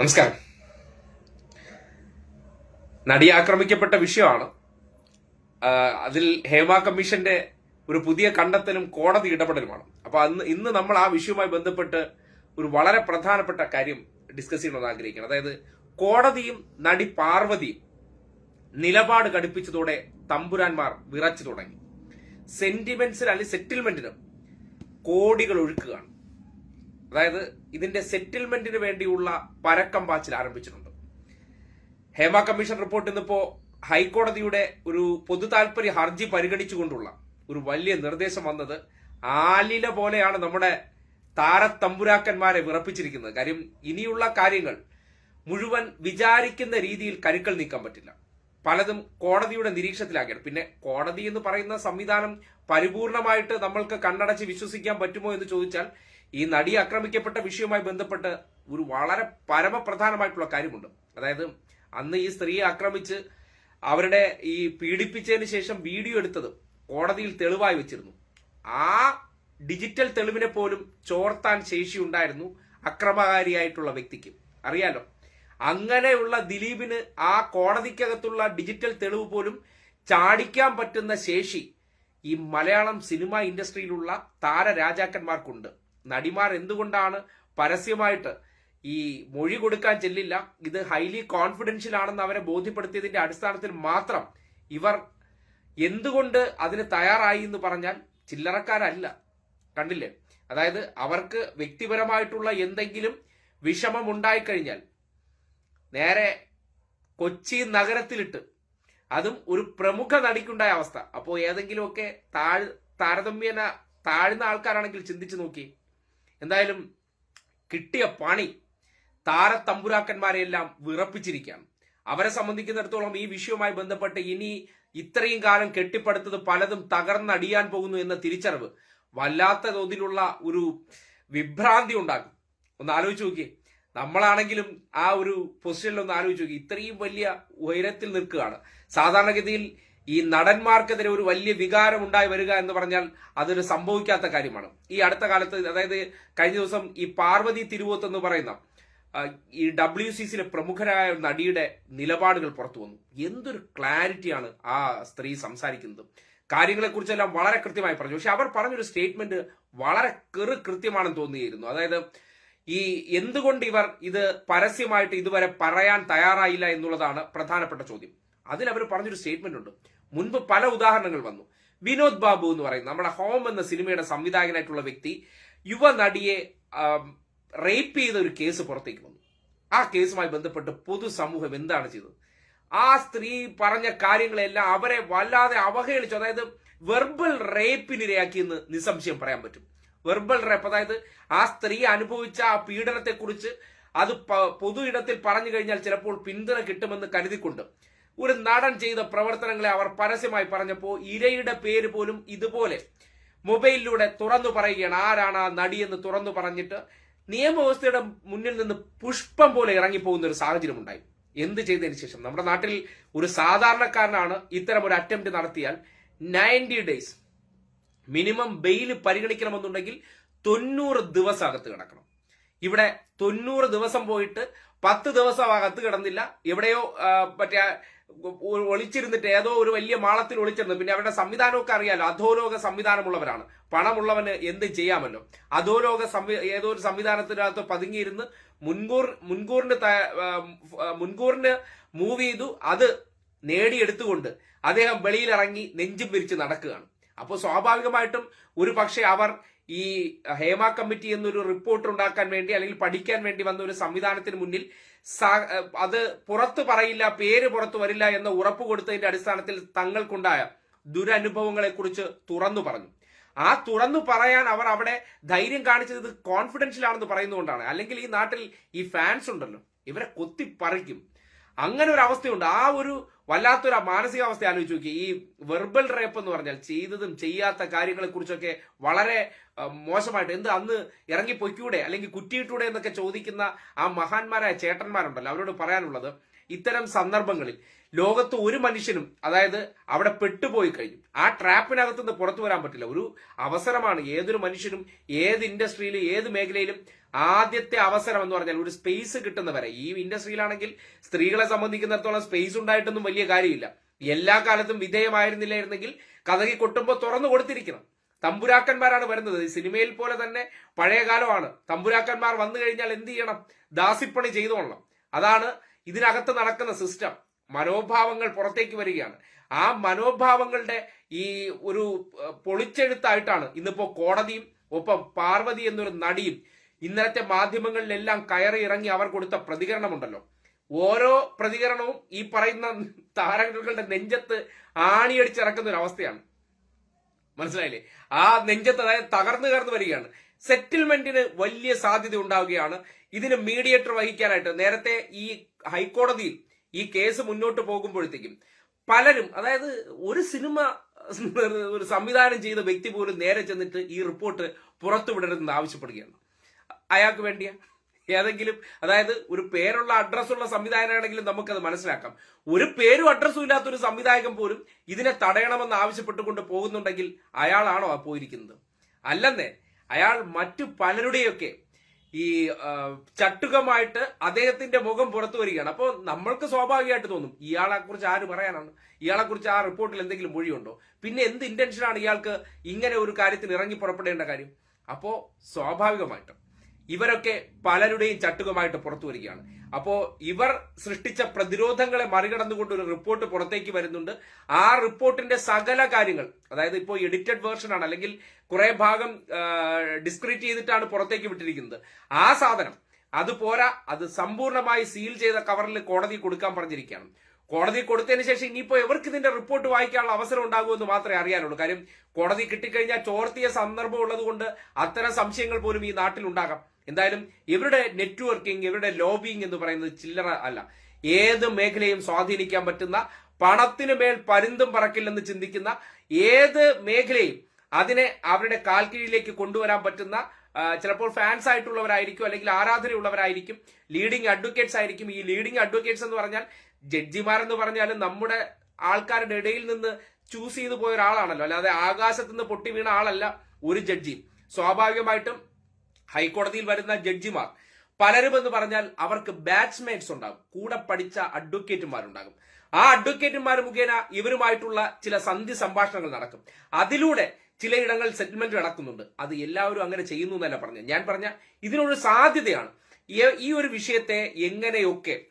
നമസ്കാരം. നടി ആക്രമിക്കപ്പെട്ട വിഷയമാണ്. അതിൽ ഹേമ കമ്മീഷന്റെ ഒരു പുതിയ കണ്ടെത്തലും കോടതി ഇടപെടലുമാണ്. അപ്പൊ അന്ന് ഇന്ന് നമ്മൾ ആ വിഷയവുമായി ബന്ധപ്പെട്ട് ഒരു വളരെ പ്രധാനപ്പെട്ട കാര്യം ഡിസ്കസ് ചെയ്യണമെന്ന് ആഗ്രഹിക്കണം അതായത് കോടതിയും നടി പാർവതിയും നിലപാട് കടുപ്പിച്ചതോടെ തമ്പുരാന്മാർ വിറച്ചു തുടങ്ങി. സെന്റിമെന്റ്സിന് അല്ലെങ്കിൽ സെറ്റിൽമെന്റിനും കോടികൾ ഒഴുക്കുകയാണ്. അതായത് ഇതിന്റെ സെറ്റിൽമെന്റിന് വേണ്ടിയുള്ള പരക്കം പാച്ചിൽ ആരംഭിച്ചിട്ടുണ്ട്. ഹേമ കമ്മീഷൻ റിപ്പോർട്ട് ഇന്നിപ്പോ ഹൈക്കോടതിയുടെ ഒരു പൊതു താല്പര്യ ഹർജി പരിഗണിച്ചുകൊണ്ടുള്ള ഒരു വലിയ നിർദ്ദേശം വന്നത് ആലില പോലെയാണ് നമ്മുടെ താരത്തമ്പുരാക്കന്മാരെ വിറപ്പിച്ചിരിക്കുന്നത്. കാര്യം ഇനിയുള്ള കാര്യങ്ങൾ മുഴുവൻ വിചാരിക്കുന്ന രീതിയിൽ കരുക്കൾ നീക്കാൻ പറ്റില്ല. പലതും കോടതിയുടെ നിരീക്ഷണത്തിലാക്കിയാണ് പിന്നെ കോടതി എന്ന് പറയുന്ന സംവിധാനം പരിപൂർണമായിട്ട് നമ്മൾക്ക് കണ്ണടച്ച് വിശ്വസിക്കാൻ പറ്റുമോ എന്ന് ചോദിച്ചാൽ ഈ നടി ആക്രമിക്കപ്പെട്ട വിഷയവുമായി ബന്ധപ്പെട്ട് ഒരു വളരെ പരമപ്രധാനമായിട്ടുള്ള കാര്യമുണ്ട്. അതായത് അന്ന് ഈ സ്ത്രീയെ ആക്രമിച്ച് അവരുടെ ഈ പീഡിപ്പിച്ചതിന് ശേഷം വീഡിയോ എടുത്തത് കോടതിയിൽ തെളിവായി വെച്ചിരുന്നു. ആ ഡിജിറ്റൽ തെളിവിനെ പോലും ചോർത്താൻ ശേഷി ഉണ്ടായിരുന്നു അക്രമകാരിയായിട്ടുള്ള വ്യക്തിക്ക്. അറിയാലോ? അങ്ങനെയുള്ള ദിലീപിന് ആ കോടതിക്കകത്തുള്ള ഡിജിറ്റൽ തെളിവ് പോലും ചാടിക്കാൻ പറ്റുന്ന ശേഷി ഈ മലയാളം സിനിമ ഇൻഡസ്ട്രിയിലുള്ള താരരാജാക്കന്മാർക്കുണ്ട്. നടിമാർ എന്തുകൊണ്ടാണ് പരസ്യമായിട്ട് ഈ മൊഴി കൊടുക്കാൻ ചെല്ലില്ല? ഇത് ഹൈലി കോൺഫിഡൻഷ്യൽ ആണെന്ന് അവരെ ബോധ്യപ്പെടുത്തിയതിന്റെ അടിസ്ഥാനത്തിൽ മാത്രം ഇവർ എന്തുകൊണ്ട് അതിന് തയ്യാറായി എന്ന് പറഞ്ഞാൽ ചില്ലറക്കാരല്ല. കണ്ടില്ലേ? അതായത് അവർക്ക് വ്യക്തിപരമായിട്ടുള്ള എന്തെങ്കിലും വിഷമം ഉണ്ടായിക്കഴിഞ്ഞാൽ നേരെ കൊച്ചി നഗരത്തിലിട്ട് അതും ഒരു പ്രമുഖ നടിക്കുണ്ടായ അവസ്ഥ. അപ്പോൾ ഏതെങ്കിലുമൊക്കെ താഴ് താരതമ്യേന താഴ്ന്ന ആൾക്കാരാണെങ്കിൽ ചിന്തിച്ചു നോക്കി. എന്തായാലും കിട്ടിയ പണി താരത്തമ്പുരാക്കന്മാരെയെല്ലാം വിറപ്പിച്ചിരിക്കുകയാണ്. അവരെ സംബന്ധിക്കുന്നിടത്തോളം ഈ വിഷയവുമായി ബന്ധപ്പെട്ട് ഇനി ഇത്രയും കാലം കെട്ടിപ്പടുത്തത് പലതും തകർന്നടിയാൻ പോകുന്നു എന്ന തിരിച്ചറിവ് വല്ലാത്ത തോതിലുള്ള ഒരു വിഭ്രാന്തി ഉണ്ടാക്കും. ഒന്ന് ആലോചിച്ച് നോക്കിയേ. നമ്മളാണെങ്കിലും ആ ഒരു പൊസിഷനിൽ ഒന്ന് ആലോചിച്ച് നോക്കി ഇത്രയും വലിയ ഉയരത്തിൽ നിൽക്കുകയാണ്. സാധാരണഗതിയിൽ ഈ നടന്മാർക്കെതിരെ ഒരു വലിയ വികാരം ഉണ്ടായി വരിക എന്ന് പറഞ്ഞാൽ അതൊരു സംഭവിക്കാത്ത കാര്യമാണ്. ഈ അടുത്ത കാലത്ത് അതായത് കഴിഞ്ഞ ദിവസം ഈ പാർവതി തിരുവോത്ത് എന്ന് പറയുന്ന ഈ ഡബ്ല്യു സി സിയിലെ പ്രമുഖരായ നടിയുടെ നിലപാടുകൾ പുറത്തു വന്നു. എന്തൊരു ക്ലാരിറ്റിയാണ് ആ സ്ത്രീ സംസാരിക്കുന്നത്. കാര്യങ്ങളെക്കുറിച്ചെല്ലാം വളരെ കൃത്യമായി പറഞ്ഞു. പക്ഷെ അവർ പറഞ്ഞൊരു സ്റ്റേറ്റ്മെന്റ് വളരെ കെറു കൃത്യമാണെന്ന് തോന്നിയിരുന്നു. അതായത് ഈ എന്തുകൊണ്ട് ഇവർ ഇത് പരസ്യമായിട്ട് ഇതുവരെ പറയാൻ തയ്യാറായില്ല എന്നുള്ളതാണ് പ്രധാനപ്പെട്ട ചോദ്യം. അതിൽ അവർ പറഞ്ഞൊരു സ്റ്റേറ്റ്മെന്റ് ഉണ്ട്. മുൻപ് പല ഉദാഹരണങ്ങൾ വന്നു. വിനോദ് ബാബു എന്ന് പറയുന്നത് നമ്മുടെ ഹോം എന്ന സിനിമയുടെ സംവിധായകനായിട്ടുള്ള വ്യക്തി യുവ നടിയെ റേപ്പ് ചെയ്ത ഒരു കേസ് പുറത്തേക്ക് വന്നു. ആ കേസുമായി ബന്ധപ്പെട്ട് പൊതുസമൂഹം എന്താണ് ചെയ്തത്? ആ സ്ത്രീ പറഞ്ഞ കാര്യങ്ങളെല്ലാം അവരെ വല്ലാതെ അവഹേളിച്ചു. അതായത് വെർബൽ റേപ്പിനിരയാക്കിയെന്ന് നിസ്സംശയം പറയാൻ പറ്റും. വെർബൽ റേപ്പ് അതായത് ആ സ്ത്രീ അനുഭവിച്ച ആ പീഡനത്തെക്കുറിച്ച് അത് പൊതു ഇടത്തിൽ പറഞ്ഞു കഴിഞ്ഞാൽ ചിലപ്പോൾ പിന്തുണ കിട്ടുമെന്ന് കരുതിക്കൊണ്ട് ഒരു നടൻ ചെയ്ത പ്രവർത്തനങ്ങളെ അവർ പരസ്യമായി പറഞ്ഞപ്പോൾ ഇരയുടെ പേര് പോലും ഇതുപോലെ മൊബൈലിലൂടെ തുറന്നു പറയുകയാണ്. ആരാണ് ആ നടിയെന്ന് തുറന്നു പറഞ്ഞിട്ട് നിയമവ്യവസ്ഥയുടെ മുന്നിൽ നിന്ന് പുഷ്പം പോലെ ഇറങ്ങിപ്പോകുന്ന ഒരു സാഹചര്യം ഉണ്ടായി. എന്ത് ചെയ്തതിന് ശേഷം? നമ്മുടെ നാട്ടിൽ ഒരു സാധാരണക്കാരനാണ് ഇത്തരം ഒരു അറ്റംപ്റ്റ് നടത്തിയാൽ നയന്റി ഡേയ്സ് മിനിമം ബെയിൽ പരിഗണിക്കണമെന്നുണ്ടെങ്കിൽ തൊണ്ണൂറ് ദിവസം അകത്ത് കിടക്കണം. ഇവിടെ തൊണ്ണൂറ് ദിവസം പോയിട്ട് പത്ത് ദിവസം അകത്ത് കിടന്നില്ല. എവിടെയോ മറ്റേ ഒളിച്ചിരുന്നിട്ട് ഏതോ ഒരു വലിയ മാളത്തിൽ ഒളിച്ചിരുന്നു. പിന്നെ അവരുടെ സംവിധാനമൊക്കെ അറിയാലോ അധോലോക സംവിധാനമുള്ളവരാണ്. പണമുള്ളവന് എന്ത് ചെയ്യാമല്ലോ? അധോലോക സംവി ഏതോ ഒരു സംവിധാനത്തിനകത്ത് പതുങ്ങിയിരുന്ന് മുൻകൂർ മുൻകൂറിന് മുൻകൂറിന് മൂവ് ചെയ്തു അത് നേടിയെടുത്തുകൊണ്ട് അദ്ദേഹം വെളിയിലിറങ്ങി നെഞ്ചും പിരിച്ച് നടക്കുകയാണ്. അപ്പോൾ സ്വാഭാവികമായിട്ടും ഒരു പക്ഷേ അവർ ഈ ഹേമ കമ്മിറ്റി എന്നൊരു റിപ്പോർട്ട് ഉണ്ടാക്കാൻ വേണ്ടി അല്ലെങ്കിൽ പഠിക്കാൻ വേണ്ടി വന്ന ഒരു സംവിധാനത്തിന് മുന്നിൽ അത് പുറത്തു പറയില്ല പേര് പുറത്തു വരില്ല എന്ന് ഉറപ്പ് കൊടുത്തതിന്റെ അടിസ്ഥാനത്തിൽ തങ്ങൾക്കുണ്ടായ ദുരനുഭവങ്ങളെ കുറിച്ച് തുറന്നു പറഞ്ഞു. ആ തുറന്നു പറയാൻ അവർ അവിടെ ധൈര്യം കാണിച്ചത് കോൺഫിഡൻഷ്യൽ ആണെന്ന് പറയുന്നതുകൊണ്ടാണ്. അല്ലെങ്കിൽ ഈ നാട്ടിൽ ഈ ഫാൻസ് ഉണ്ടല്ലോ ഇവരെ കൊത്തിപ്പറിക്കും. അങ്ങനെ ഒരു അവസ്ഥയുണ്ട്. ആ ഒരു വല്ലാത്തൊരു മാനസികാവസ്ഥ ആലോചിച്ച് നോക്കി ഈ വെർബൽ റേപ്പ് എന്ന് പറഞ്ഞാൽ ചെയ്തതും ചെയ്യാത്ത കാര്യങ്ങളെ കുറിച്ചൊക്കെ വളരെ മോശമായിട്ട് എന്ത് അന്ന് ഇറങ്ങി പൊയ്ക്കൂടെ അല്ലെങ്കിൽ കുറ്റിയിട്ടൂടെ എന്നൊക്കെ ചോദിക്കുന്ന ആ മഹാന്മാരായ ചേട്ടന്മാരുണ്ടല്ലോ അവരോട് പറയാനുള്ളത് ഇത്തരം സന്ദർഭങ്ങളിൽ. ലോകത്ത് ഒരു മനുഷ്യനും അതായത് അവിടെ പെട്ടുപോയി കഴിഞ്ഞു. ആ ട്രാപ്പിനകത്ത് നിന്ന് പുറത്തു വരാൻ പറ്റില്ല. ഒരു അവസരമാണ് ഏതൊരു മനുഷ്യനും ഏത് ഇൻഡസ്ട്രിയിലും ഏത് മേഖലയിലും ആദ്യത്തെ അവസരം എന്ന് പറഞ്ഞാൽ ഒരു സ്പേസ് കിട്ടുന്നവരെ ഈ ഇൻഡസ്ട്രിയിലാണെങ്കിൽ സ്ത്രീകളെ സംബന്ധിക്കുന്നിടത്തോളം സ്പേസ് ഉണ്ടായിട്ടൊന്നും വലിയ കാര്യമില്ല. എല്ലാ കാലത്തും വിധേയമായിരുന്നില്ലായിരുന്നെങ്കിൽ കഥകി കൊട്ടുമ്പോൾ തുറന്നു കൊടുത്തിരിക്കണം. തമ്പുരാക്കന്മാരാണ് വരുന്നത്. സിനിമയിൽ പോലെ തന്നെ പഴയ കാലമാണ്. തമ്പുരാക്കന്മാർ വന്നു കഴിഞ്ഞാൽ എന്ത് ചെയ്യണം? ദാസിപ്പണി ചെയ്തോളണം അതാണ് ഇതിനകത്ത് നടക്കുന്ന സിസ്റ്റം. മനോഭാവങ്ങൾ പുറത്തേക്ക് വരികയാണ്. ആ മനോഭാവങ്ങളുടെ ഈ ഒരു പൊളിച്ചെഴുത്തായിട്ടാണ് ഇന്നിപ്പോ കോടതിയും ഒപ്പം പാർവതി എന്നൊരു നടിയും ഇന്നലത്തെ മാധ്യമങ്ങളിലെല്ലാം കയറി ഇറങ്ങി അവർ കൊടുത്ത പ്രതികരണമുണ്ടല്ലോ. ഓരോ പ്രതികരണവും ഈ പറയുന്ന താരങ്ങളുടെ നെഞ്ചത്ത് ആണിയടിച്ചിറക്കുന്ന ഒരു അവസ്ഥയാണ് മനസ്സിലായില്ലേ? ആ നെഞ്ചത്ത് അതായത് തകർന്നു കയർന്നു വരികയാണ്. സെറ്റിൽമെന്റിന് വലിയ സാധ്യത ഉണ്ടാവുകയാണ്. ഇതിന് മീഡിയേറ്റർ വഹിക്കാനായിട്ട് നേരത്തെ ഈ ഹൈക്കോടതിയിൽ ഈ കേസ് മുന്നോട്ട് പോകുമ്പോഴത്തേക്കും പലരും അതായത് ഒരു സിനിമ ഒരു സംവിധാനം ചെയ്ത വ്യക്തി പോലും നേരെ ചെന്നിട്ട് ഈ റിപ്പോർട്ട് പുറത്തുവിടരുതെന്ന് ആവശ്യപ്പെടുകയാണ്. അയാൾക്ക് വേണ്ടിയ? ഏതെങ്കിലും അതായത് ഒരു പേരുള്ള അഡ്രസ്സുള്ള സംവിധായകനാണെങ്കിലും നമുക്കത് മനസ്സിലാക്കാം. ഒരു പേരും അഡ്രസ്സും ഇല്ലാത്ത ഒരു സംവിധായകൻ പോലും ഇതിനെ തടയണമെന്ന് ആവശ്യപ്പെട്ടുകൊണ്ട് പോകുന്നുണ്ടെങ്കിൽ അയാളാണോ പോയിരിക്കുന്നത്? അല്ലെന്നേ അയാൾ മറ്റു പലരുടെയൊക്കെ ഈ ചട്ടുകമായിട്ട് അദ്ദേഹത്തിന്റെ മുഖം പുറത്തു വരികയാണ്. അപ്പോൾ നമ്മൾക്ക് സ്വാഭാവികമായിട്ട് തോന്നും ഇയാളെ കുറിച്ച് ആര് പറയാനാണ്? ഇയാളെ കുറിച്ച് ആ റിപ്പോർട്ടിൽ എന്തെങ്കിലും മൊഴിയുണ്ടോ? പിന്നെ എന്ത് ഇന്റൻഷനാണ് ഇയാൾക്ക് ഇങ്ങനെ ഒരു കാര്യത്തിന് ഇറങ്ങി പുറപ്പെടേണ്ട കാര്യം? അപ്പോ സ്വാഭാവികമായിട്ടും ഇവരൊക്കെ പലരുടെയും ചട്ടുകമായിട്ട് പുറത്തു വരികയാണ്. അപ്പോ ഇവർ സൃഷ്ടിച്ച പ്രതിരോധങ്ങളെ മറികടന്നുകൊണ്ട് ഒരു റിപ്പോർട്ട് പുറത്തേക്ക് വരുന്നുണ്ട്. ആ റിപ്പോർട്ടിന്റെ സകല കാര്യങ്ങൾ അതായത് ഇപ്പോൾ എഡിറ്റഡ് വേർഷൻ ആണ് അല്ലെങ്കിൽ കുറെ ഭാഗം ഡിസ്ക്രീറ്റ് ചെയ്തിട്ടാണ് പുറത്തേക്ക് വിട്ടിരിക്കുന്നത്. ആ സാധനം അത് പോരാ അത് സമ്പൂർണമായി സീൽ ചെയ്ത കവറിൽ കോടതി കൊടുക്കാൻ പറഞ്ഞിരിക്കുകയാണ്. കോടതി കൊടുത്തതിന് ശേഷം ഇനിയിപ്പോ എവർക്ക് ഇതിന്റെ റിപ്പോർട്ട് വായിക്കാനുള്ള അവസരം ഉണ്ടാകുമെന്ന് മാത്രമേ അറിയാനുള്ളൂ. കാര്യം കോടതി കിട്ടിക്കഴിഞ്ഞാൽ ചോർത്തിയ സന്ദർഭം ഉള്ളതുകൊണ്ട് അത്തരം സംശയങ്ങൾ പോലും ഈ നാട്ടിൽ ഉണ്ടാകാം. എന്തായാലും ഇവരുടെ നെറ്റ്വർക്കിംഗ് ഇവരുടെ ലോബിങ് എന്ന് പറയുന്നത് ചില്ലറ അല്ല. ഏത് മേഖലയും സ്വാധീനിക്കാൻ പറ്റുന്ന പണത്തിന് മേൽ പരുന്തും പറക്കില്ലെന്ന് ചിന്തിക്കുന്ന ഏത് മേഖലയും അതിനെ അവരുടെ കാൽ കാൽക്കീഴിലേക്ക് കൊണ്ടുവരാൻ പറ്റുന്ന ചിലപ്പോൾ ഫാൻസ് ആയിട്ടുള്ളവരായിരിക്കും അല്ലെങ്കിൽ ആരാധനയുള്ളവരായിരിക്കും ലീഡിംഗ് അഡ്വക്കേറ്റ്സ് ആയിരിക്കും. ഈ ലീഡിംഗ് അഡ്വക്കേറ്റ്സ് എന്ന് പറഞ്ഞാൽ ജഡ്ജിമാരെന്ന് പറഞ്ഞാൽ നമ്മുടെ ആൾക്കാരുടെ ഇടയിൽ നിന്ന് ചൂസ് ചെയ്തു പോയ ഒരാളാണല്ലോ. അല്ലാതെ ആകാശത്ത് നിന്ന് പൊട്ടി വീണ ആളല്ല ഒരു ജഡ്ജി സ്വാഭാവികമായിട്ടും ഹൈക്കോടതിയിൽ വരുന്ന ജഡ്ജിമാർ പലരും എന്ന് പറഞ്ഞാൽ അവർക്ക് ബാറ്റ്സ്മേറ്റ്സ് ഉണ്ടാകും. കൂടെ പഠിച്ച അഡ്വക്കേറ്റുമാരുണ്ടാകും ആ അഡ്വക്കേറ്റുമാർ മുഖേന ഇവരുമായിട്ടുള്ള ചില സന്ധി സംഭാഷണങ്ങൾ നടക്കും. അതിലൂടെ ചിലയിടങ്ങളിൽ സെറ്റിൽമെന്റ് നടക്കുന്നുണ്ട്. അത് എല്ലാവരും അങ്ങനെ ചെയ്യുന്നു എന്നല്ല പറഞ്ഞു ഞാൻ പറഞ്ഞ ഇതിനൊരു സാധ്യതയാണ്. ഈ- ഒരു വിഷയത്തെ എങ്ങനെയൊക്കെ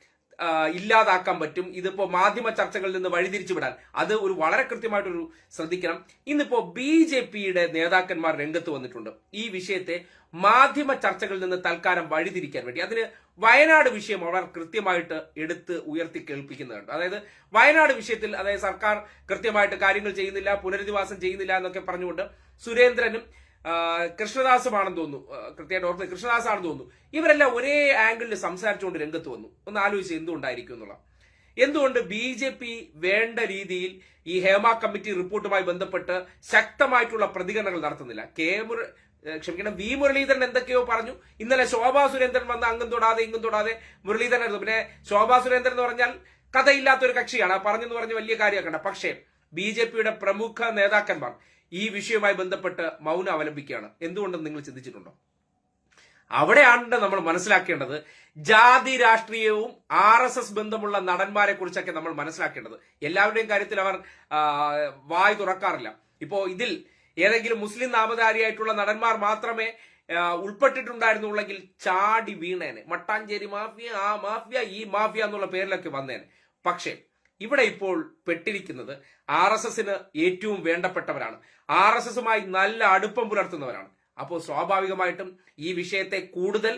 ഇല്ലാതാക്കാൻ പറ്റും. ഇതിപ്പോ മാധ്യമ ചർച്ചകളിൽ നിന്ന് വഴിതിരിച്ചു വിടാൻ അത് ഒരു വളരെ കൃത്യമായിട്ടൊരു ശ്രദ്ധിക്കണം. ഇന്നിപ്പോ ബി ജെ പിയുടെ നേതാക്കന്മാർ രംഗത്ത് വന്നിട്ടുണ്ട്. ഈ വിഷയത്തെ മാധ്യമ ചർച്ചകളിൽ നിന്ന് തൽക്കാലം വഴിതിരിക്കാൻ വേണ്ടി. അതിന് വയനാട് വിഷയം അവർ കൃത്യമായിട്ട് എടുത്ത് ഉയർത്തി കേൾപ്പിക്കുന്നുണ്ട്. അതായത് വയനാട് വിഷയത്തിൽ അതായത് സർക്കാർ കൃത്യമായിട്ട് കാര്യങ്ങൾ ചെയ്യുന്നില്ല പുനരധിവാസം ചെയ്യുന്നില്ല എന്നൊക്കെ പറഞ്ഞുകൊണ്ട് സുരേന്ദ്രനും കൃഷ്ണദാസുമാണെന്ന് തോന്നുന്നു. കൃത്യമായിട്ട് ഓർത്ത് കൃഷ്ണദാസാണെന്ന് തോന്നുന്നു. ഇവരെല്ലാം ഒരേ ആംഗിളിൽ സംസാരിച്ചുകൊണ്ട് രംഗത്ത് വന്നു. ഒന്ന് ആലോചിച്ച് എന്തുകൊണ്ടായിരിക്കും എന്നുള്ള എന്തുകൊണ്ട് ബി ജെ പി വേണ്ട രീതിയിൽ ഈ ഹേമ കമ്മിറ്റി റിപ്പോർട്ടുമായി ബന്ധപ്പെട്ട് ശക്തമായിട്ടുള്ള പ്രതികരണങ്ങൾ നടത്തുന്നില്ല? കെ മുര ക്ഷമിക്കണം വി മുരളീധരൻ എന്തൊക്കെയോ പറഞ്ഞു. ഇന്നലെ ശോഭാ സുരേന്ദ്രൻ വന്ന് അങ്ങും തൊടാതെ ഇങ്ങും തൊടാതെ മുരളീധരൻ പിന്നെ ശോഭാ സുരേന്ദ്രൻ എന്ന് പറഞ്ഞാൽ കഥയില്ലാത്ത ഒരു കക്ഷിയാണ് പറഞ്ഞെന്ന് പറഞ്ഞ് വലിയ കാര്യമാക്കണ്ട. പക്ഷേ ബി ജെ പിയുടെ പ്രമുഖ നേതാക്കന്മാർ ഈ വിഷയവുമായി ബന്ധപ്പെട്ട് മൗനം അവലംബിക്കുകയാണ്. എന്തുകൊണ്ടെന്ന് നിങ്ങൾ ചിന്തിച്ചിട്ടുണ്ടോ? അവിടെയാണ് നമ്മൾ മനസ്സിലാക്കേണ്ടത്. ജാതി രാഷ്ട്രീയവും ആർ എസ് എസ് ബന്ധമുള്ള നടന്മാരെ കുറിച്ചൊക്കെ നമ്മൾ മനസ്സിലാക്കേണ്ടത്. എല്ലാവരുടെയും കാര്യത്തിൽ അവർ വായ് തുറക്കാറില്ല. ഇപ്പോ ഇതിൽ ഏതെങ്കിലും മുസ്ലിം നാമധാരിയായിട്ടുള്ള നടന്മാർ മാത്രമേ ഉൾപ്പെട്ടിട്ടുണ്ടായിരുന്നുള്ളെങ്കിൽ ചാടി വീണേനെ. മട്ടാഞ്ചേരി മാഫിയ ആ മാഫിയ ഈ മാഫിയ എന്നുള്ള പേരിലൊക്കെ വന്നേനെ. പക്ഷേ ഇവിടെ ഇപ്പോൾ പെട്ടിരിക്കുന്നത് ആർ എസ് എസിന് ഏറ്റവും വേണ്ടപ്പെട്ടവരാണ്. ആർ എസ് എസുമായി നല്ല അടുപ്പം പുലർത്തുന്നവരാണ്. അപ്പോൾ സ്വാഭാവികമായിട്ടും ഈ വിഷയത്തെ കൂടുതൽ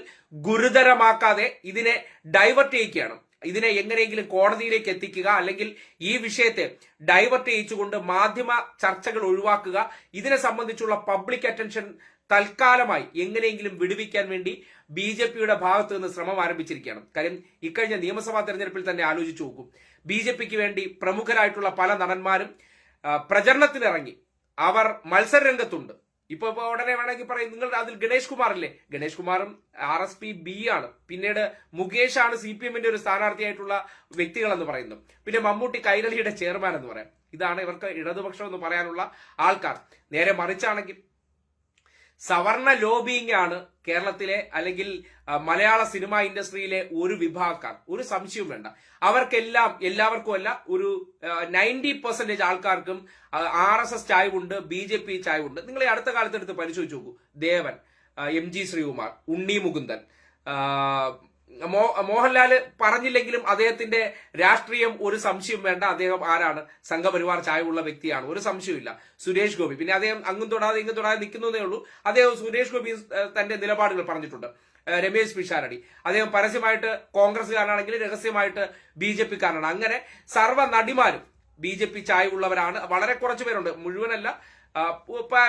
ഗുരുതരമാക്കാതെ ഇതിനെ ഡൈവേർട്ട് ചെയ്യുകയാണ് ഇതിനെ എങ്ങനെയെങ്കിലും കോടതിയിലേക്ക് എത്തിക്കുക അല്ലെങ്കിൽ ഈ വിഷയത്തെ ഡൈവേർട്ട് ചെയ്യിച്ചുകൊണ്ട് മാധ്യമ ചർച്ചകൾ ഒഴിവാക്കുക ഇതിനെ സംബന്ധിച്ചുള്ള പബ്ലിക് അറ്റൻഷൻ തൽക്കാലമായി എങ്ങനെയെങ്കിലും വിടുവിക്കാൻ വേണ്ടി ബി ജെ പിയുടെ ഭാഗത്തു നിന്ന് ശ്രമം ആരംഭിച്ചിരിക്കുകയാണ്. കാര്യം ഇക്കഴിഞ്ഞ നിയമസഭാ തെരഞ്ഞെടുപ്പിൽ തന്നെ ആലോചിച്ചു നോക്കും. ബി ജെ പിക്ക് വേണ്ടി പ്രമുഖരായിട്ടുള്ള പല നടന്മാരും പ്രചരണത്തിനിറങ്ങി. അവർ മത്സര രംഗത്തുണ്ട് ഇപ്പൊ ഇപ്പൊ ഉടനെ വേണമെങ്കിൽ പറയും നിങ്ങൾ അതിൽ ഗണേഷ് കുമാർ അല്ലേ ഗണേഷ് കുമാറും ആർ എസ് പി ബി ആണ്. പിന്നീട് മുകേഷ് ആണ് സി പി എമ്മിന്റെ ഒരു സ്ഥാനാർത്ഥിയായിട്ടുള്ള വ്യക്തികൾ എന്ന് പറയുന്നു. പിന്നെ മമ്മൂട്ടി കൈരളിയുടെ ചെയർമാൻ എന്ന് പറയാം. ഇതാണ് ഇവർക്ക് ഇടതുപക്ഷം എന്ന് പറയാനുള്ള ആൾക്കാർ. നേരെ മറിച്ചാണെങ്കിൽ സവർണ ലോബിയിങ് ആണ് കേരളത്തിലെ അല്ലെങ്കിൽ മലയാള സിനിമ ഇൻഡസ്ട്രിയിലെ ഒരു വിഭാഗക്കാർ. ഒരു സംശയവും വേണ്ട. അവർക്കെല്ലാം എല്ലാവർക്കും അല്ല ഒരു നയന്റി പെർസെന്റേജ് ആൾക്കാർക്കും ആർ എസ് എസ് ചായവുണ്ട് ബി ജെ പി ചായവുണ്ട്. നിങ്ങൾ ഈ അടുത്ത കാലത്തെടുത്ത് പരിശോധിച്ചു നോക്കൂ. ദേവൻ എം ജി ശ്രീകുമാർ ഉണ്ണി മുകുന്ദൻ ആ, മോ- മോഹൻലാൽ പറഞ്ഞില്ലെങ്കിലും അദ്ദേഹത്തിന്റെ രാഷ്ട്രീയം ഒരു സംശയം വേണ്ട. അദ്ദേഹം ആരാണ്? സംഘപരിവാർ ചായവുള്ള വ്യക്തിയാണ്. ഒരു സംശയമില്ല സുരേഷ് ഗോപി. പിന്നെ അദ്ദേഹം അങ്ങും തൊടാതെ ഇങ്ങും തൊടാതെ നിൽക്കുന്നതേ ഉള്ളൂ. അദ്ദേഹം സുരേഷ് ഗോപി തന്റെ നിലപാടുകൾ പറഞ്ഞിട്ടുണ്ട്. രമേശ് പിഷാരടി. അദ്ദേഹം പരസ്യമായിട്ട് കോൺഗ്രസ്സുകാരനാണെങ്കിൽ രഹസ്യമായിട്ട് ബി ജെ പിക്കാരനാണ്. അങ്ങനെ സർവ നടിമാരും ബി ജെ പി ചായവുള്ളവരാണ് വളരെ കുറച്ച് പേരുണ്ട്. മുഴുവനല്ല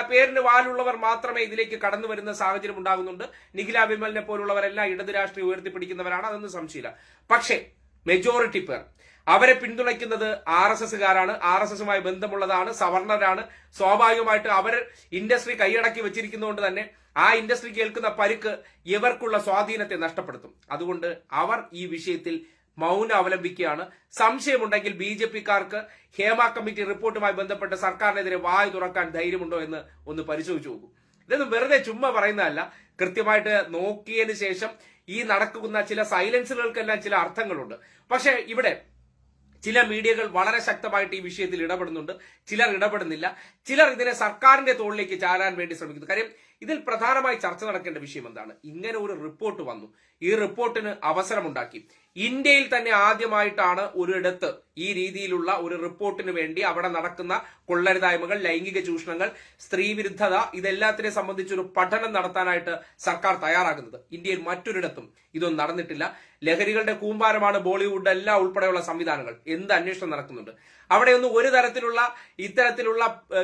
പേരിന് വാലുള്ളവർ മാത്രമേ ഇതിലേക്ക് കടന്നു വരുന്ന സാഹചര്യം ഉണ്ടാകുന്നുണ്ട്. നിഖില വിമലിനെ പോലുള്ളവരെല്ലാം ഇടത് രാഷ്ട്രീയം ഉയർത്തിപ്പിടിക്കുന്നവരാണ് അതൊന്നും സംശയമില്ല. പക്ഷേ മെജോറിറ്റി പേർ അവരെ പിന്തുണയ്ക്കുന്നത് ആർ എസ് എസുകാരാണ് ആർ എസ് എസുമായി ബന്ധമുള്ളതാണ് സവർണരാണ്. സ്വാഭാവികമായിട്ട് അവർ ഇൻഡസ്ട്രി കൈയടക്കി വെച്ചിരിക്കുന്നതുകൊണ്ട് തന്നെ ആ ഇൻഡസ്ട്രി കേൾക്കുന്ന പരുക്ക് ഇവർക്കുള്ള സ്വാധീനത്തെ നഷ്ടപ്പെടുത്തും. അതുകൊണ്ട് അവർ ഈ വിഷയത്തിൽ മൗനം അവലംബിക്കുകയാണ്. സംശയമുണ്ടെങ്കിൽ ബി ജെ പിക്കാർക്ക് ഹേമ കമ്മിറ്റി റിപ്പോർട്ടുമായി ബന്ധപ്പെട്ട് സർക്കാരിനെതിരെ വായു തുറക്കാൻ ധൈര്യമുണ്ടോ എന്ന് ഒന്ന് പരിശോധിച്ചു നോക്കൂ. ഇതൊന്നും വെറുതെ ചുമ്മാ പറയുന്നതല്ല. കൃത്യമായിട്ട് നോക്കിയതിന് ശേഷം ഈ നടക്കുന്ന ചില സൈലൻസുകൾക്കെല്ലാം ചില അർത്ഥങ്ങളുണ്ട്. പക്ഷേ ഇവിടെ ചില മീഡിയകൾ വളരെ ശക്തമായിട്ട് ഈ വിഷയത്തിൽ ഇടപെടുന്നുണ്ട്. ചിലർ ഇടപെടുന്നില്ല. ചിലർ ഇതിനെ സർക്കാരിന്റെ തോളിലേക്ക് ചാരാൻ വേണ്ടി ശ്രമിക്കുന്നു. കാര്യം ഇതിൽ പ്രധാനമായി ചർച്ച നടക്കേണ്ട വിഷയം എന്താണ്? ഇങ്ങനെ ഒരു റിപ്പോർട്ട് വന്നു. ഈ റിപ്പോർട്ടിന് അവസരമുണ്ടാക്കി. ഇന്ത്യയിൽ തന്നെ ആദ്യമായിട്ടാണ് ഒരിടത്ത് ഈ രീതിയിലുള്ള ഒരു റിപ്പോർട്ടിന് വേണ്ടി അവിടെ നടക്കുന്ന കൊള്ളരുതായ്മകൾ ലൈംഗിക ചൂഷണങ്ങൾ സ്ത്രീവിരുദ്ധത ഇതെല്ലാത്തിനെ സംബന്ധിച്ചൊരു പഠനം നടത്താനായിട്ട് സർക്കാർ തയ്യാറാകുന്നത്. ഇന്ത്യയിൽ മറ്റൊരിടത്തും ഇതൊന്നും നടന്നിട്ടില്ല. ലഹരികളുടെ കൂമ്പാരമാണ് ബോളിവുഡ് എല്ലാം ഉൾപ്പെടെയുള്ള സംവിധാനങ്ങൾ. എന്ത് അന്വേഷണം നടക്കുന്നുണ്ട്? അവിടെയൊന്നും ഒരു തരത്തിലുള്ള ഇത്തരത്തിലുള്ള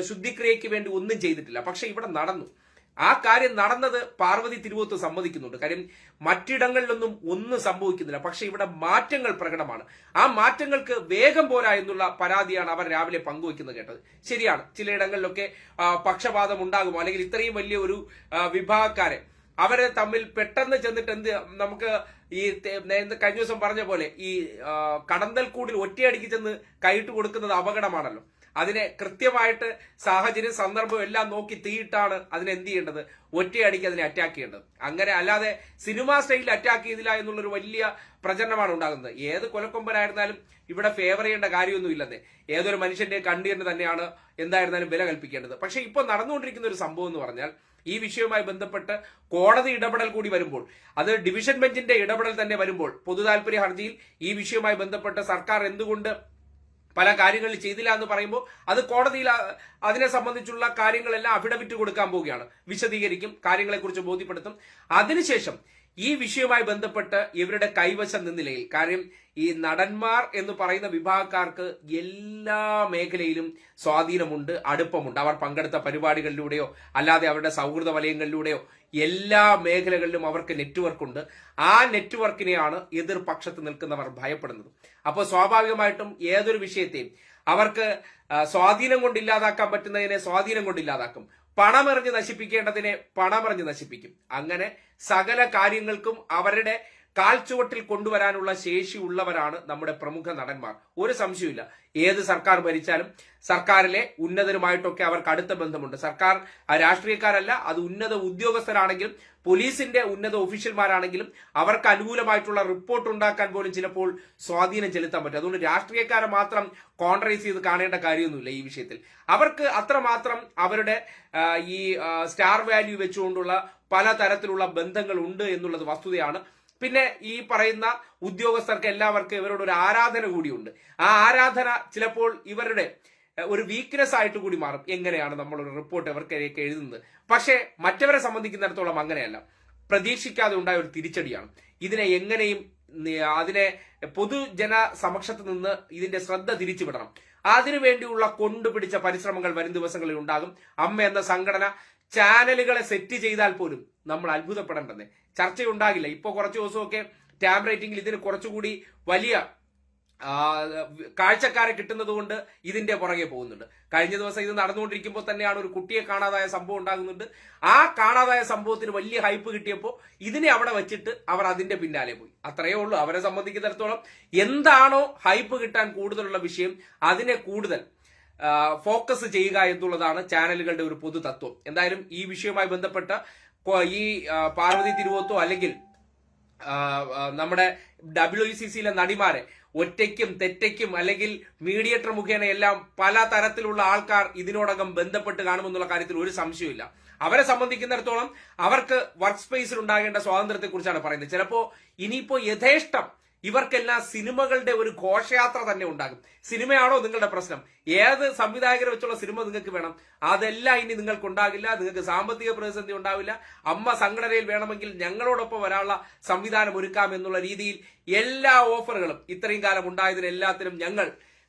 ശുദ്ധിക്രിയയ്ക്ക് വേണ്ടി ഒന്നും ചെയ്തിട്ടില്ല. പക്ഷെ ഇവിടെ നടന്നു. ആ കാര്യം നടന്നത് പാർവതി തിരുവോത്ത് സമ്മതിക്കുന്നുണ്ട്. കാര്യം മറ്റിടങ്ങളിലൊന്നും ഒന്നും സംഭവിക്കുന്നില്ല. പക്ഷെ ഇവിടെ മാറ്റങ്ങൾ പ്രകടമാണ്. ആ മാറ്റങ്ങൾക്ക് വേഗം പോരാ എന്നുള്ള പരാതിയാണ് അവർ രാവിലെ പങ്കുവയ്ക്കുന്നത് കേട്ടത്. ശരിയാണ്. ചിലയിടങ്ങളിലൊക്കെ പക്ഷപാതം ഉണ്ടാകുമോ അല്ലെങ്കിൽ ഇത്രയും വലിയ ഒരു വിഭാഗക്കാരെ അവരെ തമ്മിൽ പെട്ടെന്ന് ചെന്നിട്ട് എന്ത് നമുക്ക് ഈ കഴിഞ്ഞ ദിവസം പറഞ്ഞ പോലെ ഈ കടന്തൽ കൂടിൽ ഒറ്റയടിക്ക് ചെന്ന് കൈയിട്ട് കൊടുക്കുന്നത് അപകടമാണല്ലോ. അതിനെ കൃത്യമായിട്ട് സാഹചര്യം സന്ദർഭം എല്ലാം നോക്കി തീയിട്ടാണ് അതിനെ എന്ത് ചെയ്യേണ്ടത്? ഒറ്റയടിക്ക് അതിനെ അറ്റാക്ക് ചെയ്യേണ്ടത്. അങ്ങനെ അല്ലാതെ സിനിമാ സ്റ്റൈലിൽ അറ്റാക്ക് ചെയ്തില്ല എന്നുള്ളൊരു വലിയ പ്രചരണമാണ് ഉണ്ടാകുന്നത്. ഏത് കൊലക്കൊമ്പനായിരുന്നാലും ഇവിടെ ഫേവർ ചെയ്യേണ്ട കാര്യമൊന്നും ഇല്ലെന്നേ ഏതൊരു മനുഷ്യന്റെ കണ്ണീരിന് തന്നെയാണ് എന്തായിരുന്നാലും വില കൽപ്പിക്കേണ്ടത്. പക്ഷെ ഇപ്പോൾ നടന്നുകൊണ്ടിരിക്കുന്ന ഒരു സംഭവം എന്ന് പറഞ്ഞാൽ ഈ വിഷയവുമായി ബന്ധപ്പെട്ട് കോടതി ഇടപെടൽ കൂടി വരുമ്പോൾ അത് ഡിവിഷൻ ബെഞ്ചിന്റെ ഇടപെടൽ തന്നെ വരുമ്പോൾ പൊതുതാൽപര്യ ഹർജിയിൽ ഈ വിഷയവുമായി ബന്ധപ്പെട്ട് സർക്കാർ എന്തുകൊണ്ട് പല കാര്യങ്ങൾ ചെയ്തില്ല എന്ന് പറയുമ്പോൾ അത് കോടതിയിൽ അതിനെ സംബന്ധിച്ചുള്ള കാര്യങ്ങളെല്ലാം അഫിഡവിറ്റ് കൊടുക്കാൻ പോവുകയാണ്. വിശദീകരിക്കും കാര്യങ്ങളെക്കുറിച്ച് ബോധ്യപ്പെടുത്തും. അതിനുശേഷം ഈ വിഷയവുമായി ബന്ധപ്പെട്ട് ഇവരുടെ കൈവശം നിന്നിലയിൽ കാര്യം ഈ നടന്മാർ എന്ന് പറയുന്ന വിഭാഗക്കാർക്ക് എല്ലാ മേഖലയിലും സ്വാധീനമുണ്ട് അടുപ്പമുണ്ട്. അവർ പങ്കെടുത്ത പരിപാടികളിലൂടെയോ അല്ലാതെ അവരുടെ സൗഹൃദ വലയങ്ങളിലൂടെയോ എല്ലാ മേഖലകളിലും അവർക്ക് നെറ്റ്വർക്ക് ഉണ്ട് ആ നെറ്റ്വർക്കിനെയാണ് എതിർപക്ഷത്ത് നിൽക്കുന്നവർ ഭയപ്പെടുന്നത്. അപ്പോൾ സ്വാഭാവികമായിട്ടും ഏതൊരു വിഷയത്തെയും അവർക്ക് സ്വാധീനം കൊണ്ട് ഇല്ലാതാക്കാൻ പറ്റുന്നതിനെ സ്വാധീനം കൊണ്ട് ഇല്ലാതാക്കും. പണമെറിഞ്ഞ് നശിപ്പിക്കേണ്ടതിനെ പണമെറിഞ്ഞ് നശിപ്പിക്കും. അങ്ങനെ സകല കാര്യങ്ങൾക്കും അവരുടെ കാൽച്ചുവട്ടിൽ കൊണ്ടുവരാനുള്ള ശേഷി ഉള്ളവരാണ് നമ്മുടെ പ്രമുഖ നടന്മാർ. ഒരു സംശയമില്ല ഏത് സർക്കാർ ഭരിച്ചാലും സർക്കാരിലെ ഉന്നതരുമായിട്ടൊക്കെ അവർക്ക് അടുത്ത ബന്ധമുണ്ട്. സർക്കാർ രാഷ്ട്രീയക്കാരല്ല അത് ഉന്നത ഉദ്യോഗസ്ഥരാണെങ്കിലും പോലീസിന്റെ ഉന്നത ഒഫീഷ്യൽമാരാണെങ്കിലും അവർക്ക് അനുകൂലമായിട്ടുള്ള റിപ്പോർട്ട് ഉണ്ടാക്കാൻ പോലും ചിലപ്പോൾ സ്വാധീനം ചെലുത്താൻ പറ്റും. അതുകൊണ്ട് രാഷ്ട്രീയക്കാരെ മാത്രം കോൺട്രൈസ് ചെയ്ത് കാണേണ്ട കാര്യമൊന്നുമില്ല ഈ വിഷയത്തിൽ. അവർക്ക് അത്രമാത്രം അവരുടെ ഈ സ്റ്റാർ വാല്യൂ വെച്ചുകൊണ്ടുള്ള പല തരത്തിലുള്ള ബന്ധങ്ങൾ ഉണ്ട് എന്നുള്ളത് വസ്തുതയാണ് പിന്നെ ഈ പറയുന്ന ഉദ്യോഗസ്ഥർക്ക് എല്ലാവർക്കും ഇവരോട് ഒരു ആരാധന കൂടിയുണ്ട്. ആ ആരാധന ചിലപ്പോൾ ഇവരുടെ ഒരു വീക്ക്നെസ് ആയിട്ട് കൂടി മാറും. എങ്ങനെയാണ് നമ്മൾ ഒരു റിപ്പോർട്ട് ഇവർക്കൊക്കെ എഴുതുന്നത്? പക്ഷേ മറ്റവരെ സംബന്ധിക്കുന്നിടത്തോളം അങ്ങനെയല്ല. പ്രതീക്ഷിക്കാതെ ഉണ്ടായ ഒരു തിരിച്ചടിയാണ്. ഇതിനെ എങ്ങനെയും അതിനെ പൊതുജന സമക്ഷത്ത് നിന്ന് ഇതിന്റെ ശ്രദ്ധ തിരിച്ചുവിടണം. അതിനുവേണ്ടിയുള്ള കൊണ്ടുപിടിച്ച പരിശ്രമങ്ങൾ വരും ദിവസങ്ങളിൽ ഉണ്ടാകും. അമ്മ എന്ന സംഘടന ചാനലുകളെ സെറ്റ് ചെയ്താൽ പോലും നമ്മൾ അത്ഭുതപ്പെടേണ്ടെന്നേ ചർച്ചയുണ്ടാകില്ല. ഇപ്പോൾ കുറച്ച് ദിവസമൊക്കെ ടാബ് റേറ്റിംഗിൽ ഇതിന് കുറച്ചുകൂടി വലിയ കാഴ്ചക്കാരെ കിട്ടുന്നത് കൊണ്ട് ഇതിന്റെ പുറകെ പോകുന്നുണ്ട്. കഴിഞ്ഞ ദിവസം ഇത് നടന്നുകൊണ്ടിരിക്കുമ്പോൾ തന്നെയാണ് ഒരു കുട്ടിയെ കാണാതായ സംഭവം ഉണ്ടാകുന്നുണ്ട്. ആ കാണാതായ സംഭവത്തിന് വലിയ ഹൈപ്പ് കിട്ടിയപ്പോൾ ഇതിനെ അവിടെ വെച്ചിട്ട് അവർ അതിന്റെ പിന്നാലെ പോയി. അത്രയേ ഉള്ളൂ. അവരെ സംബന്ധിക്കുന്നിടത്തോളം എന്താണോ ഹൈപ്പ് കിട്ടാൻ കൂടുതലുള്ള വിഷയം അതിനെ കൂടുതൽ ഫോക്കസ് ചെയ്യുക എന്നുള്ളതാണ് ചാനലുകളുടെ ഒരു പൊതു തത്വം എന്തായാലും ഈ വിഷയവുമായി ബന്ധപ്പെട്ട ഈ പാർവതി തിരുവോത്തോ അല്ലെങ്കിൽ നമ്മുടെ ഡബ്ല്യു സി സിയിലെ നടിമാരെ ഒറ്റയ്ക്കും തെറ്റയ്ക്കും അല്ലെങ്കിൽ മീഡിയേറ്റർ മുഖേന എല്ലാം പല തരത്തിലുള്ള ആൾക്കാർ ഇതിനോടകം ബന്ധപ്പെട്ട് കാണുമെന്നുള്ള കാര്യത്തിൽ ഒരു സംശയമില്ല അവരെ സംബന്ധിക്കുന്നിടത്തോളം അവർക്ക് വർക്ക് സ്പേസിൽ ഉണ്ടാകേണ്ട സ്വാതന്ത്ര്യത്തെ കുറിച്ചാണ് പറയുന്നത്. ചിലപ്പോ ഇനിയിപ്പോ യഥേഷ്ടം ഇവർക്കെല്ലാം സിനിമകളുടെ ഒരു ഘോഷയാത്ര തന്നെ ഉണ്ടാകും. സിനിമയാണോ നിങ്ങളുടെ പ്രശ്നം? ഏത് സംവിധായകരെ വെച്ചുള്ള സിനിമ നിങ്ങൾക്ക് വേണം? അതെല്ലാം ഇനി നിങ്ങൾക്ക് ഉണ്ടാകില്ല നിങ്ങൾക്ക് സാമ്പത്തിക പ്രതിസന്ധി ഉണ്ടാവില്ല. അമ്മ സംഘടനയിൽ വേണമെങ്കിൽ ഞങ്ങളോടൊപ്പം വരാനുള്ള സംവിധാനം ഒരുക്കാം എന്നുള്ള രീതിയിൽ എല്ലാ ഓഫറുകളും ഇത്രയും കാലം ഉണ്ടായതിന് എല്ലാത്തിനും ഞങ്ങൾ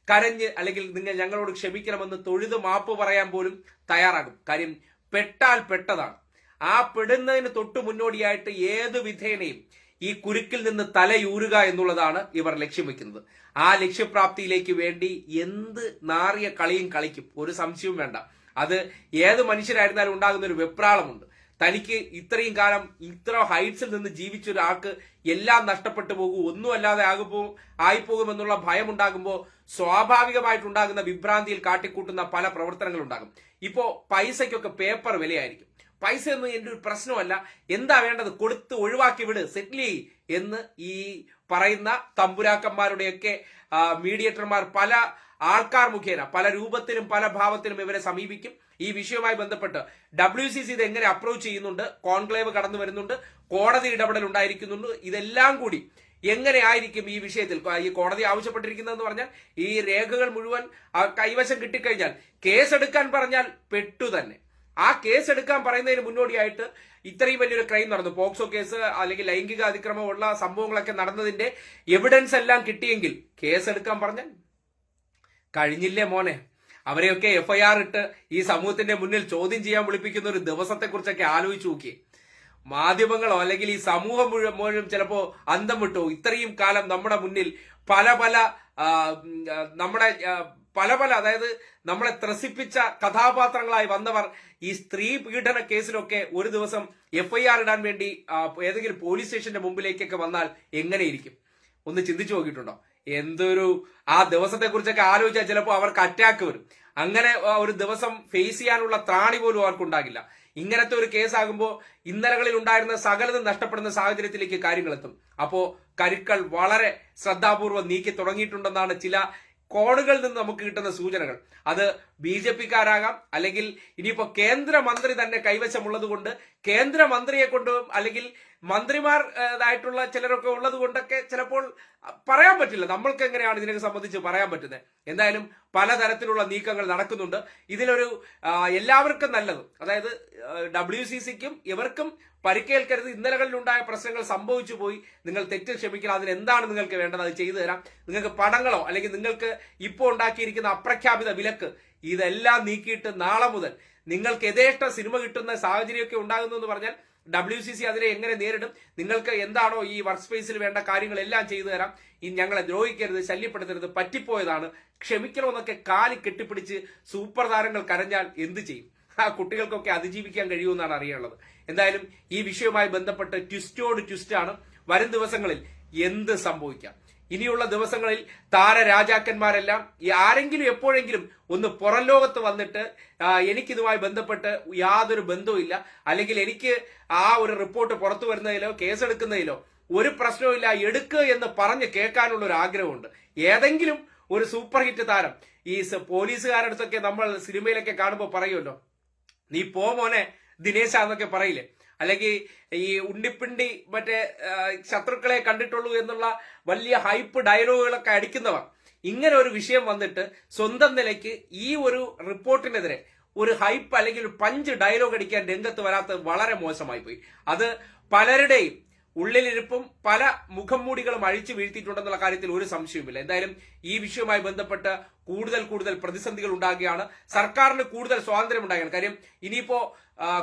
കരഞ്ഞ് അല്ലെങ്കിൽ നിങ്ങൾ ഞങ്ങളോട് ക്ഷമിക്കണമെന്ന് തൊഴുത് മാപ്പ് പറയാൻ പോലും തയ്യാറാകും. കാര്യം പെട്ടാൽ പെട്ടതാണ്. ആ പെടുന്നതിന് തൊട്ടു മുന്നോടിയായിട്ട് ഏത് വിധേനയും ഈ കുരുക്കിൽ നിന്ന് തലയൂരുക എന്നുള്ളതാണ് ഇവർ ലക്ഷ്യം വെക്കുന്നത്. ആ ലക്ഷ്യപ്രാപ്തിയിലേക്ക് വേണ്ടി എന്ത് നാറിയ കളിയും കളിക്കും. ഒരു സംശയവും വേണ്ട. അത് ഏത് മനുഷ്യരായിരുന്നാലും ഉണ്ടാകുന്ന ഒരു വെപ്രാളമുണ്ട്. തനിക്ക് ഇത്രയും കാലം ഇത്ര ഹൈറ്റ്സിൽ നിന്ന് ജീവിച്ച ഒരാൾക്ക് എല്ലാം നഷ്ടപ്പെട്ടു പോകും ഒന്നുമല്ലാതെ ആകുമ്പോ ആയിപ്പോകുമെന്നുള്ള ഭയം ഉണ്ടാകുമ്പോൾ സ്വാഭാവികമായിട്ടുണ്ടാകുന്ന വിഭ്രാന്തിയിൽ കാട്ടിക്കൂട്ടുന്ന പല പ്രവർത്തനങ്ങളുണ്ടാകും. ഇപ്പോ പൈസയ്ക്കൊക്കെ പേപ്പർ വിലയായിരിക്കും. പൈസ ഒന്നും എന്റെ ഒരു പ്രശ്നമല്ല. എന്താ വേണ്ടത്? കൊടുത്ത് ഒഴിവാക്കി വിട്. സെറ്റിൽ ചെയ് എന്ന് ഈ പറയുന്ന തമ്പുരാക്കന്മാരുടെയൊക്കെ മീഡിയേറ്റർമാർ പല ആൾക്കാർ മുഖേന പല രൂപത്തിലും പല ഭാവത്തിലും ഇവരെ സമീപിക്കും. ഈ വിഷയവുമായി ബന്ധപ്പെട്ട് ഡബ്ല്യു സി സി ഇത് എങ്ങനെ അപ്രോച്ച് ചെയ്യുന്നുണ്ട് കോൺക്ലേവ് കടന്നു വരുന്നുണ്ട് കോടതി ഇടപെടൽ ഉണ്ടായിരിക്കുന്നുണ്ട് ഇതെല്ലാം കൂടി എങ്ങനെയായിരിക്കും ഈ വിഷയത്തിൽ? ഈ കോടതി ആവശ്യപ്പെട്ടിരിക്കുന്നതെന്ന് പറഞ്ഞാൽ ഈ രേഖകൾ മുഴുവൻ കൈവശം കിട്ടിക്കഴിഞ്ഞാൽ കേസെടുക്കാൻ പറഞ്ഞാൽ പെട്ടു തന്നെ. ആ കേസ് എടുക്കാൻ പറയുന്നതിന് മുന്നോടിയായിട്ട് ഇത്രയും വലിയൊരു ക്രൈം നടന്നു. പോക്സോ കേസ് അല്ലെങ്കിൽ ലൈംഗിക അതിക്രമമുള്ള സംഭവങ്ങളൊക്കെ നടന്നതിന്റെ എവിഡൻസ് എല്ലാം കിട്ടിയെങ്കിൽ കേസ് എടുക്കാൻ പറഞ്ഞാൽ കഴിഞ്ഞില്ലേ മോനെ? അവരെയൊക്കെ എഫ്ഐആർ ഇട്ട് ഈ സമൂഹത്തിന്റെ മുന്നിൽ ചോദ്യം ചെയ്യാൻ വിളിപ്പിക്കുന്ന ഒരു ദിവസത്തെ കുറിച്ചൊക്കെ ആലോചിച്ച് നോക്കിയേ. മാധ്യമങ്ങളോ അല്ലെങ്കിൽ ഈ സമൂഹം മുഴുവൻ ചിലപ്പോ അന്തം വിട്ടോ? ഇത്രയും കാലം നമ്മുടെ മുന്നിൽ പല പല നമ്മുടെ പല പല അതായത് നമ്മളെ ത്രസിപ്പിച്ച കഥാപാത്രങ്ങളായി വന്നവർ ഈ സ്ത്രീ പീഡന കേസിലൊക്കെ ഒരു ദിവസം എഫ് ഐ ആർ ഇടാൻ വേണ്ടി ഏതെങ്കിലും പോലീസ് സ്റ്റേഷന്റെ മുമ്പിലേക്കൊക്കെ വന്നാൽ എങ്ങനെയിരിക്കും? ഒന്ന് ചിന്തിച്ചു നോക്കിയിട്ടുണ്ടോ? എന്തൊരു ആ ദിവസത്തെ കുറിച്ചൊക്കെ ആലോചിച്ചാൽ ചിലപ്പോൾ അവർക്ക് അറ്റാക്ക് വരും. അങ്ങനെ ഒരു ദിവസം ഫേസ് ചെയ്യാനുള്ള ത്രാണി പോലും അവർക്കുണ്ടാകില്ല. ഇങ്ങനത്തെ ഒരു കേസാകുമ്പോൾ ഇന്നലകളിൽ ഉണ്ടായിരുന്ന സകലതും നഷ്ടപ്പെടുന്ന സാഹചര്യത്തിലേക്ക് കാര്യങ്ങൾ എത്തും. അപ്പോ കരുക്കൾ വളരെ ശ്രദ്ധാപൂർവം നീക്കി തുടങ്ങിയിട്ടുണ്ടെന്നാണ് ചില കോണുകളിൽ നിന്ന് നമുക്ക് കിട്ടുന്ന സൂചനകൾ. അത് ബി ജെ പിക്കാരാകാം അല്ലെങ്കിൽ ഇനിയിപ്പോ കേന്ദ്രമന്ത്രി തന്നെ കൈവശമുള്ളത് കൊണ്ട് കേന്ദ്രമന്ത്രിയെ കൊണ്ടും അല്ലെങ്കിൽ മന്ത്രിമാർ ആയിട്ടുള്ള ചിലരൊക്കെ ഉള്ളത് കൊണ്ടൊക്കെ ചിലപ്പോൾ പറയാൻ പറ്റില്ല. നമ്മൾക്ക് എങ്ങനെയാണ് ഇതിനെ സംബന്ധിച്ച് പറയാൻ പറ്റുന്നത്? എന്തായാലും പലതരത്തിലുള്ള നീക്കങ്ങൾ നടക്കുന്നുണ്ട്. ഇതിലൊരു എല്ലാവർക്കും നല്ലത്. അതായത് ഡബ്ല്യു സി സിക്കും ഇവർക്കും പരിക്കേൽക്കരുത്. ഇന്നലകളിൽ ഉണ്ടായ പ്രശ്നങ്ങൾ സംഭവിച്ചു പോയി. നിങ്ങൾ തെറ്റ് ക്ഷമിക്കണം. അതിന് എന്താണ് നിങ്ങൾക്ക് വേണ്ടത്? അത് ചെയ്തു തരാം. നിങ്ങൾക്ക് പടങ്ങളോ അല്ലെങ്കിൽ നിങ്ങൾക്ക് ഇപ്പോൾ ഉണ്ടാക്കിയിരിക്കുന്ന അപ്രഖ്യാപിത വിലക്ക് ഇതെല്ലാം നീക്കിയിട്ട് നാളെ മുതൽ നിങ്ങൾക്ക് യഥേഷ്ട സിനിമ കിട്ടുന്ന സാഹചര്യമൊക്കെ ഉണ്ടാകുന്നു എന്ന് പറഞ്ഞാൽ ഡബ്ല്യു സി സി അതിനെ എങ്ങനെ നേരിടും? നിങ്ങൾക്ക് എന്താണോ ഈ വർക്ക് സ്പേസിൽ വേണ്ട കാര്യങ്ങളെല്ലാം ചെയ്തു തരാം. ഈ ഞങ്ങളെ ദ്രോഹിക്കരുത് ശല്യപ്പെടുത്തരുത് പറ്റിപ്പോയതാണ്. ക്ഷമിക്കണമെന്നൊക്കെ കാലി കെട്ടിപ്പിടിച്ച് സൂപ്പർ താരങ്ങൾ കരഞ്ഞാൽ എന്ത് ചെയ്യും? ആ കുട്ടികൾക്കൊക്കെ അതിജീവിക്കാൻ കഴിയുമെന്നാണ് അറിയാനുള്ളത്. എന്തായാലും ഈ വിഷയവുമായി ബന്ധപ്പെട്ട് ട്വിസ്റ്റോട് ട്വിസ്റ്റാണ് വരും ദിവസങ്ങളിൽ എന്ത് സംഭവിക്കാം? ഇനിയുള്ള ദിവസങ്ങളിൽ താരരാജാക്കന്മാരെല്ലാം ഈ ആരെങ്കിലും എപ്പോഴെങ്കിലും ഒന്ന് പുറം ലോകത്ത് വന്നിട്ട് എനിക്കിതുമായി ബന്ധപ്പെട്ട് യാതൊരു ബന്ധവുമില്ല അല്ലെങ്കിൽ എനിക്ക് ആ ഒരു റിപ്പോർട്ട് പുറത്തു വരുന്നതിലോ കേസെടുക്കുന്നതിലോ ഒരു പ്രശ്നവുമില്ല എടുക്കുക എന്ന് പറഞ്ഞ് കേൾക്കാനുള്ള ഒരു ആഗ്രഹമുണ്ട്. ഏതെങ്കിലും ഒരു സൂപ്പർ ഹിറ്റ് താരം ഈ പോലീസുകാരടുത്തൊക്കെ നമ്മൾ സിനിമയിലൊക്കെ കാണുമ്പോൾ പറയുമല്ലോ നീ പോ മോനെ ദിനേശ എന്നൊക്കെ പറയില്ലേ? അല്ലെങ്കിൽ ഈ ഉണ്ണിപ്പിണ്ടി മറ്റേ ശത്രുക്കളെ കണ്ടിട്ടുള്ളൂ എന്നുള്ള വലിയ ഹൈപ്പ് ഡയലോഗുകളൊക്കെ അടിക്കുന്നവർ. ഇങ്ങനെ ഒരു വിഷയം വന്നിട്ട് സ്വന്തം നിലയ്ക്ക് ഈ ഒരു റിപ്പോർട്ടിനെതിരെ ഒരു ഹൈപ്പ് അല്ലെങ്കിൽ ഒരു പഞ്ച് ഡയലോഗ് അടിക്കാൻ രംഗത്ത് വരാത്തത് വളരെ മോശമായി പോയി അത് പലരുടെയും ഉള്ളിലിരിപ്പും പല മുഖംമൂടികളും അഴിച്ചു വീഴ്ത്തിയിട്ടുണ്ടെന്നുള്ള കാര്യത്തിൽ ഒരു സംശയവുമില്ല. എന്തായാലും ഈ വിഷയവുമായി ബന്ധപ്പെട്ട് കൂടുതൽ കൂടുതൽ പ്രതിസന്ധികൾ ഉണ്ടാകുകയാണ്. സർക്കാരിന് കൂടുതൽ സ്വാതന്ത്ര്യം ഉണ്ടാകുകയാണ്. കാര്യം ഇനിയിപ്പോ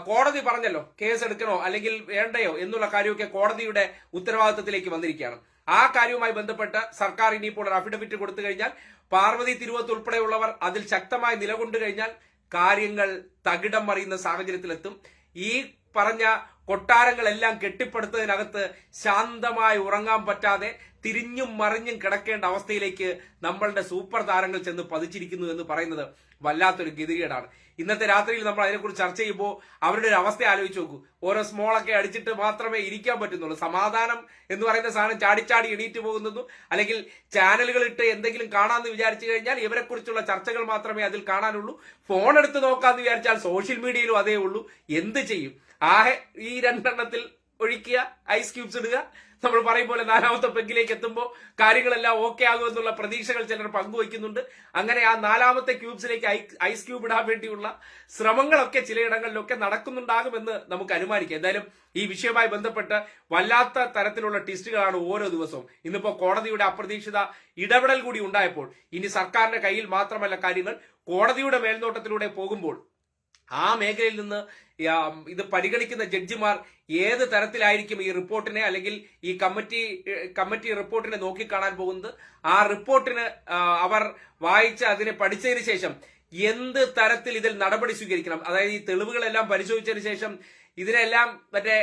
കോടതി പറഞ്ഞല്ലോ കേസ് എടുക്കണോ അല്ലെങ്കിൽ വേണ്ടയോ എന്നുള്ള കാര്യമൊക്കെ കോടതിയുടെ ഉത്തരവാദിത്തത്തിലേക്ക് വന്നിരിക്കുകയാണ്. ആ കാര്യവുമായി ബന്ധപ്പെട്ട് സർക്കാർ ഇനിയിപ്പോൾ ഒരു അഫിഡവിറ്റ് കൊടുത്തു കഴിഞ്ഞാൽ പാർവതി തിരുവത്ത് ഉൾപ്പെടെയുള്ളവർ അതിൽ ശക്തമായി നിലകൊണ്ടു കഴിഞ്ഞാൽ കാര്യങ്ങൾ തകിടം മറിയുന്ന സാഹചര്യത്തിലെത്തും. ഈ പറഞ്ഞ കൊട്ടാരങ്ങളെല്ലാം കെട്ടിപ്പടുത്തതിനകത്ത് ശാന്തമായി ഉറങ്ങാൻ പറ്റാതെ തിരിഞ്ഞും മറിഞ്ഞും കിടക്കേണ്ട അവസ്ഥയിലേക്ക് നമ്മളുടെ സൂപ്പർ താരങ്ങൾ ചെന്ന് പതിച്ചിരിക്കുന്നു എന്ന് പറയുന്നത് വല്ലാത്തൊരു ഗതികേടാണ്. ഇന്നത്തെ രാത്രിയിൽ നമ്മൾ അതിനെക്കുറിച്ച് ചർച്ച ചെയ്യുമ്പോൾ അവരുടെ ഒരു അവസ്ഥ ആലോചിച്ച് നോക്കൂ. ഓരോ സ്മോളൊക്കെ അടിച്ചിട്ട് മാത്രമേ ഇരിക്കാൻ പറ്റുന്നുള്ളൂ. സമാധാനം എന്ന് പറയുന്ന സാധനം ചാടിച്ചാടി എണീറ്റ് പോകുന്നു അല്ലെങ്കിൽ ചാനലുകൾ ഇട്ട് എന്തെങ്കിലും കാണാമെന്ന് വിചാരിച്ചു കഴിഞ്ഞാൽ ഇവരെക്കുറിച്ചുള്ള ചർച്ചകൾ മാത്രമേ അതിൽ കാണാനുള്ളൂ. ഫോൺ എടുത്ത് നോക്കാമെന്ന് വിചാരിച്ചാൽ സോഷ്യൽ മീഡിയയിലും അതേ ഉള്ളൂ. എന്ത് ചെയ്യും? ആകെ ഈ രണ്ടെണ്ണത്തിൽ ഒഴിക്കുക ഐസ് ക്യൂബ്സ് ഇടുക. നമ്മൾ പറയും പോലെ നാലാമത്തെ പെഗ്ഗിലേക്ക് എത്തുമ്പോൾ കാര്യങ്ങളെല്ലാം ഓക്കെ ആകുമെന്നുള്ള പ്രതീക്ഷകൾ ചിലർ പങ്കുവയ്ക്കുന്നുണ്ട്. അങ്ങനെ ആ നാലാമത്തെ ക്യൂബ്സിലേക്ക് ഐസ് ക്യൂബ് ഇടാൻ വേണ്ടിയുള്ള ശ്രമങ്ങളൊക്കെ ചിലയിടങ്ങളിലൊക്കെ നടക്കുന്നുണ്ടാകുമെന്ന് നമുക്ക് അനുമാനിക്കാം. എന്തായാലും ഈ വിഷയവുമായി ബന്ധപ്പെട്ട് വല്ലാത്ത തരത്തിലുള്ള ടെസ്റ്റുകളാണ് ഓരോ ദിവസവും. ഇന്നിപ്പോ കോടതിയുടെ അപ്രതീക്ഷിത ഇടപെടൽ കൂടി ഉണ്ടായപ്പോൾ ഇനി സർക്കാരിന്റെ കയ്യിൽ മാത്രമല്ല കാര്യങ്ങൾ. കോടതിയുടെ മേൽനോട്ടത്തിലൂടെ പോകുമ്പോൾ ആ മേഖലയിൽ നിന്ന് ഇത് പരിഗണിക്കുന്ന ജഡ്ജിമാർ ഏത് തരത്തിലായിരിക്കും ഈ റിപ്പോർട്ടിനെ അല്ലെങ്കിൽ ഈ കമ്മിറ്റി കമ്മിറ്റി റിപ്പോർട്ടിനെ നോക്കിക്കാണാൻ പോകുന്നത്? ആ റിപ്പോർട്ടിന് അവർ വായിച്ച് അതിനെ പഠിച്ചതിന് ശേഷം എന്ത് തരത്തിൽ ഇതിൽ നടപടി സ്വീകരിക്കണം? അതായത് ഈ തെളിവുകളെല്ലാം പരിശോധിച്ചതിന് ശേഷം ഇതിനെല്ലാം മറ്റേ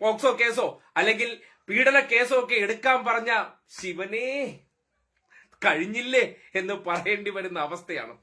പോക്സോ കേസോ അല്ലെങ്കിൽ പീഡന കേസോ ഒക്കെ എടുക്കാൻ പറഞ്ഞ ശിവനേ കഴിഞ്ഞില്ലേ എന്ന് പറയേണ്ടി വരുന്ന അവസ്ഥയാണ്.